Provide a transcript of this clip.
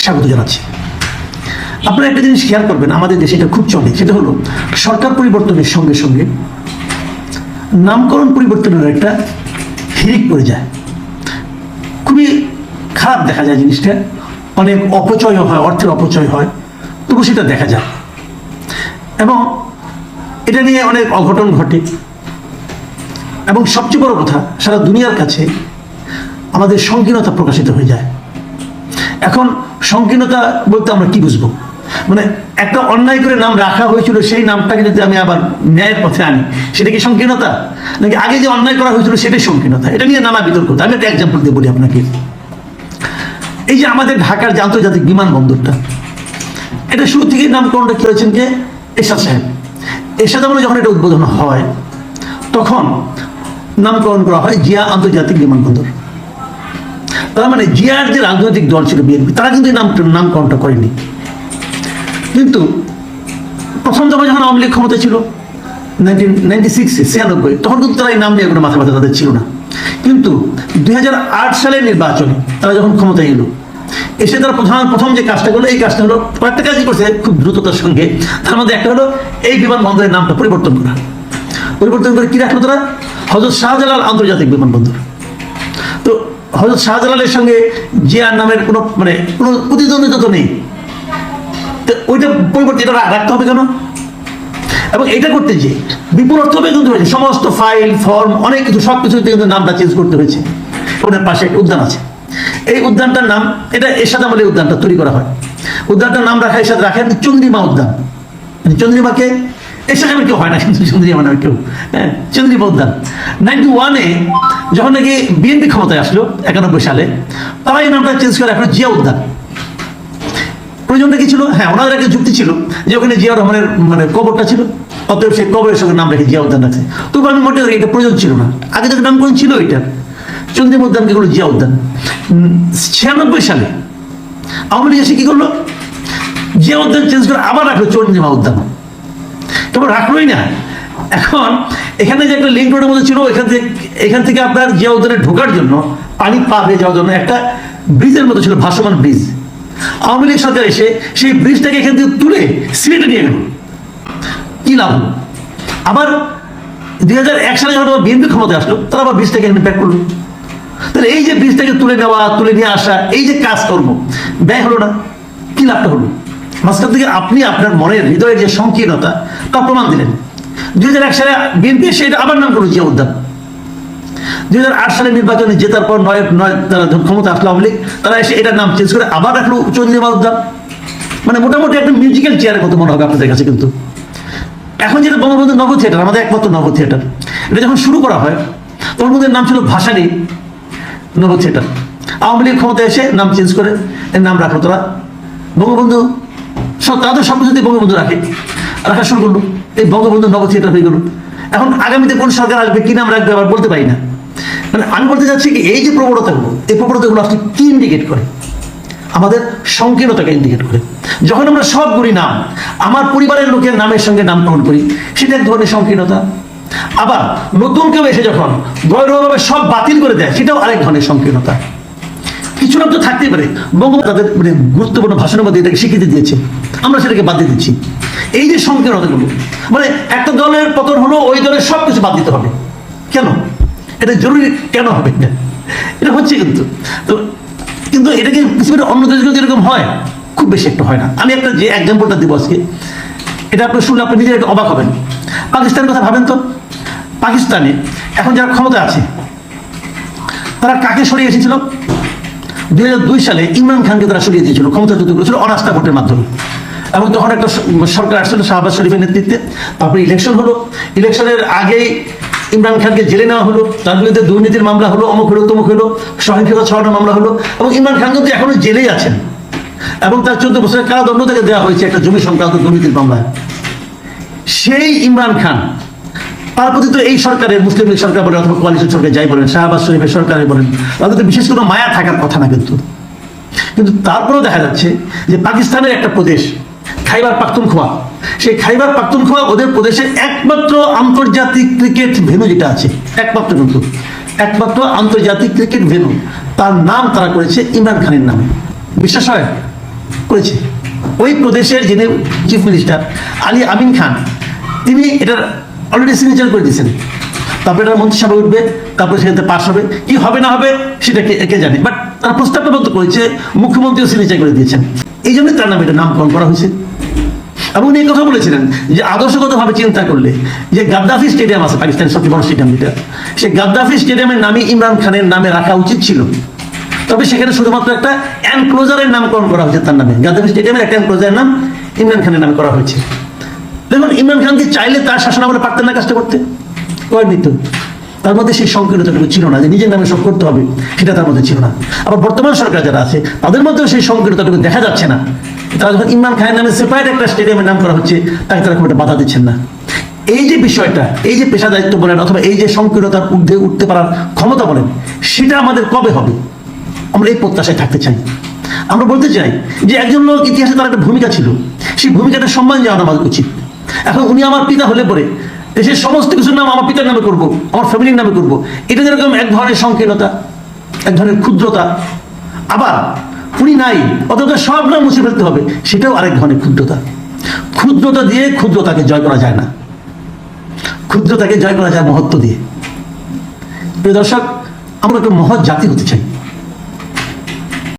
স্বাগত জানাচ্ছি। আপনারা একটা জিনিস খেয়াল করবেন, আমাদের দেশে এটা খুব চলে, সেটা হলো সরকার পরিবর্তনের সঙ্গে সঙ্গে নামকরণ পরিবর্তনের একটা হিরিক পড়ে যায়। খুবই খারাপ দেখা যায় জিনিসটা, অনেক অপচয় হয়, অর্থের অপচয় হয়, তবু সেটা দেখা যায়। এবং এটা নিয়ে অনেক অঘটন ঘটে। এবং সবচেয়ে বড় কথা, সারা দুনিয়ার কাছে আমাদের সংকীর্ণতা প্রকাশিত হয়ে যায়। এখন সংকীর্ণতা বলতে আমরা কি বুঝব? মানে একটা অন্যায় করে নাম রাখা হয়েছিল, সেই নামটাকে যদি আমি আবার ন্যায়ের পথে আনি, সেটা কি সংকীর্ণতা? নাকি আগে যে অন্যায় করা হয়েছিল সেটাই সংকীর্ণতা? এটা নিয়ে নানা বিতর্ক। আমি একটা এক্সাম্পল দিয়ে বলি আপনাকে। এই যে আমাদের ঢাকার যে আন্তর্জাতিক বিমানবন্দরটা, এটা শুরু থেকে নামকরণটা কি হয়েছেন যে এরশাদ সাহেব। এরশাদ আমলে যখন এটা উদ্বোধন হয়, তখন নামকরণ করা হয় জিয়া আন্তর্জাতিক বিমানবন্দর। তার মানে জিয়ার যে রাজনৈতিক দল ছিল বিএনপি তারা কিন্তু এই নাম নামকরণটা করেনি। কিন্তু প্রথম দফা যখন আওয়ামী লীগ ক্ষমতা ছিল নাইনটিন নাইনটি সিক্সে ছিয়ানব্বই, তখন কিন্তু তারা এই নাম নিয়ে কোনো মাথা ব্যথা তাদের ছিল না। কিন্তু দুই সালের নির্বাচনে তারা যখন ক্ষমতায় এলো, এসে তারা প্রধান, প্রথম যে কাজটা করল, এই কাজটা হলো কয়েকটা কাজই করছে খুব দ্রুততার সঙ্গে। তার মধ্যে একটা হলো এই বিমানবন্দরের নামটা পরিবর্তন করা। পরিবর্তন করে কি রাখল তারা? হজরত শাহজালাল আন্তর্জাতিক বিমানবন্দর। হজরত শাহজালালের সঙ্গে জিয়ার নামের কোনো মানে কোনো প্রতিদ্বন্দ্বিতা তো নেই। ওইটা পরিবর্তে এটা রাখতে হবে কেন? এবং এটা করতে যে বিপুল অর্থ কিন্তু হয়েছে। সমস্ত ফাইল, ফর্ম, অনেক কিছু সব কিছুতে কিন্তু নামটা চেঞ্জ করতে হয়েছে। ওনার পাশে একটা উদ্যান আছে। এই উদ্যানটার নাম, এটা এরশাদ আমলে উদ্যানটা তৈরি করা হয়। উদ্যানটার নাম রাখা, এরশাদ রাখেন চন্দ্রিমা উদ্যান। মানে চন্দ্রিমাকে আমলে কেউ হয় না, কিন্তু চন্দ্রিমা নামে কেউ। হ্যাঁ চন্দ্রিমা উদ্যান নাইনটি ওয়ানে যখন নাকি বিএনপি ক্ষমতায় আসলো, একানব্বই সালে তারা এই নামটা চেঞ্জ করে এখন জিয়া উদ্যান প্রয়োজনটা কি ছিল? হ্যাঁ ওনাদের একটা যুক্তি ছিল যে ওখানে জিয়া রহমানের মানে কবরটা ছিল। অতএব সেই কবরের সঙ্গে নাম রেখে জিয়া উদ্যান রাখছে। তবু আমি মোটে করি এটা প্রয়োজন ছিল না। আগে থেকে নামকরণ ছিল এটা। চন্দ্রিমা উদ্যান কি করল জিয়া উদ্যান ছিয়ানব্বই সালে আওয়ামী লীগ এসে কি করল? জিয়া উদ্যান চেঞ্জ করে আবার রাখল চন্দ্রিমা উদ্যান তবে রাখলোই না। এখন এখানে যে একটা লিঙ্ক রোডের মধ্যে ছিল এখান থেকে এখান থেকে আপনার জিয়া উদ্যানে ঢোকার জন্য পানি পার হয়ে যাওয়ার জন্য একটা ব্রিজের মতো ছিল, ভাসমান ব্রিজ। আওয়ামী লীগ সরকার এসে সেই ব্রিজটাকে এখান থেকে তুলে সিলেটে নিয়ে গেল। কি লাভ আবার দুই হাজার এক সালে যখন বিএনপি ক্ষমতা আসলো, তারা আবার ব্রিজটাকে এখানে ব্যাক করল। তাহলে এই যে ব্রিজটাকে তুলে নেওয়া, তুলে নিয়ে আসা, এই যে কাজ কাজকর্ম, ব্যয় হলো না। কি লাভটা হলো? মাঝখান থেকে আপনি আপনার মনের হৃদয়ের যে সংকীর্ণতা তা প্রমাণ দিলেন? দুই হাজার এক সালে বিএনপি এসে এটা আবার নাম করল জিয়া উদ্যান। দুই হাজার আট সালে নির্বাচনে জেতার পর নয় নয় তারা ক্ষমতা আসলো আওয়ামী লীগ, তারা এসে এটার নাম চেঞ্জ করে আবার রাখল চন্দ্রিমা উদ্যান। মানে মোটামুটি একটা মিউজিক্যাল চেয়ারের মতো মনে হবে আপনাদের কাছে কিন্তু। এখন যেটা বঙ্গবন্ধু নগর থিয়েটার আমাদের একমাত্র নগর থিয়েটার এটা যখন শুরু করা হয়, তখন ওদের নাম ছিল ভাসানী নগর থিয়েটার আওয়ামী লীগ ক্ষমতা এসে নাম চেঞ্জ করে, এর নাম রাখল তারা। বঙ্গবন্ধু তাদের সব কিছুতেই বঙ্গবন্ধু রাখে। রাখা শুরু করল। এই বঙ্গবন্ধু নগর থিয়েটার হয়ে গেল। এখন আগামীতে কোন সরকার আসবে, কি নাম রাখবে আবার বলতে পারি না। মানে আমি বলতে চাচ্ছি কি, এই যে প্রবণতাগুলো, এই প্রবণতাগুলো আসলে কি ইন্ডিকেট করে? আমাদের সংকীর্ণতাকে ইন্ডিকেট করে। যখন আমরা সব সবগুলি নাম, আমার পরিবারের লোকের নামের সঙ্গে নামকরণ করি, সেটা এক ধরনের সংকীর্ণতা। আবার নতুন কেউ এসে যখন গৌরবভাবে সব বাতিল করে দেয়, সেটাও আরেক ধরনের সংকীর্ণতা। কিছু নাম তো থাকতেই পারে। বঙ্গবন্ধু তাদের মানে গুরুত্বপূর্ণ ভাষণের মধ্যে এটাকে স্বীকৃতি দিয়েছে। আমরা সেটাকে বাদ দিয়ে দিচ্ছি। এই যে সংকীর্ণতাগুলো মানে একটা দলের পতন হলো, ওই দলের সব কিছু বাদ দিতে হবে। কেন? এটা জরুরি কেন হবে? এটা এটা হচ্ছে কিন্তু, তো কিন্তু এটা কি পৃথিবীর অন্য দেশগুলো এরকম হয়, খুব বেশি একটা হয় না। আমি একটা যে এক্সাম্পলটা দিব আজকে, এটা আপনি শুনলে আপনি নিজের একটু অবাক হবেন। পাকিস্তানের কথা ভাবেন তো? পাকিস্তানে এখন যারা ক্ষমতা আছে, তারা কাকে সরিয়ে এসেছিল? দুই দুই সালে ইমরান খানকে তারা সরিয়ে দিয়েছিল ক্ষমতাচ্যুত করেছিল অনাস্থা ভোটের মাধ্যমে। এবং তখন একটা সরকার আসছিল শাহবাজ শরীফের নেতৃত্বে। তারপরে ইলেকশন হলো। ইলেকশনের আগেই ইমরান খানকে জেলে নেওয়া হলো। তার বিরুদ্ধে দুর্নীতির মামলা হলো, অমুক হলো, তমুক হলো, সহিংসতা ছড়ানোর মামলা হলো। এবং ইমরান খান কিন্তু এখনও জেলেই আছেন। এবং তার চোদ্দ বছরের কারাদণ্ড থেকে দেওয়া হয়েছে একটা জমি সংক্রান্ত দুর্নীতির মামলায়। সেই ইমরান খান তার প্রতি তো এই সরকারের, মুসলিম লীগ সরকার বলেন অথবা কোয়ালিশন সরকার যাই বলেন, শাহবাজ শরীফের সরকারে বলেন তাদের তো বিশেষ কোনো মায়া থাকার কথা না কিন্তু। কিন্তু তারপরেও দেখা যাচ্ছে যে পাকিস্তানের একটা প্রদেশ, খাইবার পাখতুনখোয়া, সেই খাইবার পাখতুনখোয়া ওদের প্রদেশের একমাত্র আন্তর্জাতিক ক্রিকেট ভেন্যু যেটা আছে, একমাত্র কিন্তু, একমাত্র আন্তর্জাতিক ক্রিকেট ভেন্যু, তার নাম তারা করেছে ইমরান খানের নামে। বিশ্বাস হয়? করেছে। ওই প্রদেশের যিনি চিফ মিনিস্টার আলী আমিন খান, তিনি এটার অলরেডি সিগনেচার করে দিয়েছেন। তারপরে এটা মন্ত্রিসভা উঠবে, তারপরে সেখানে পাশ হবে। কি হবে না হবে, সেটা কে কে জানে। বাট তার প্রস্তাবটা বলতে করেছে মুখ্যমন্ত্রীও সিগনেচার করে দিয়েছেন। এই জন্যই তার নামে এটা নামকরণ করা হয়েছে। এবং উনি কথা বলেছিলেন যে আদর্শগতভাবে চিন্তা করলে, যে গাদ্দাফি স্টেডিয়াম আছে, পাকিস্তানের সবচেয়ে বড় স্টেডিয়াম যেটা সেই গাদ্দাফি স্টেডিয়ামের নামে ইমরান খানের নামে রাখা উচিত ছিল। তবে সেখানে শুধুমাত্র একটা এনক্লোজারের নামকরণ করা হয়েছে তার নামে। গাদ্দাফি স্টেডিয়ামের একটা এনক্লোজারের নাম ইমরান খানের নামে করা হয়েছে। দেখুন, ইমরান খানকে চাইলে তার শাসন আমলে পারতেন না কাজটা করতে। করেননি তার মধ্যে সেই সংকীর্ণতাটুকু ছিল না, যে নিজের নামে সব করতে হবে, সেটা তার মধ্যে ছিল না। আবার বর্তমান সরকার যারা আছে, তাদের মধ্যেও সেই সংকীর্ণতাটুকু দেখা যাচ্ছে না। তারা যখন ইমরান খানের নামে সেপারেট একটা স্টেডিয়ামের নাম করা হচ্ছে, তাকে তারা খুব একটা বাধা দিচ্ছেন না। এই যে বিষয়টা, এই যে পেশা দায়িত্ব বলেন, অথবা এই যে সংকীর্ণতার ঊর্ধ্বে উঠতে পারার ক্ষমতা বলেন, সেটা আমাদের কবে হবে? আমরা এই প্রত্যাশায় থাকতে চাই। আমরা বলতে চাই যে একজন লোক ইতিহাসে তার একটা ভূমিকা ছিল। সেই ভূমিকাটা সম্মান জানানো আমাদের উচিত। এখন উনি আমার পিতা হলে পরে দেশের সমস্ত কিছুর নাম আমার পিতার নামে করব, আমার ফ্যামিলির নামে করব। এটা যেরকম এক ধরনের সংকীর্ণতা, এক ধরনের ক্ষুদ্রতা। আবার উনি নাই, অথচ সব নাম মুছে ফেলতে হবে, সেটাও আরেক ধরনের ক্ষুদ্রতা। ক্ষুদ্রতা দিয়ে ক্ষুদ্রতাকে জয় করা যায় না। ক্ষুদ্রতাকে জয় করা যায় মহত্ব দিয়ে। প্রিয় দর্শক, আমরা একটা মহৎ জাতি হতে চাই।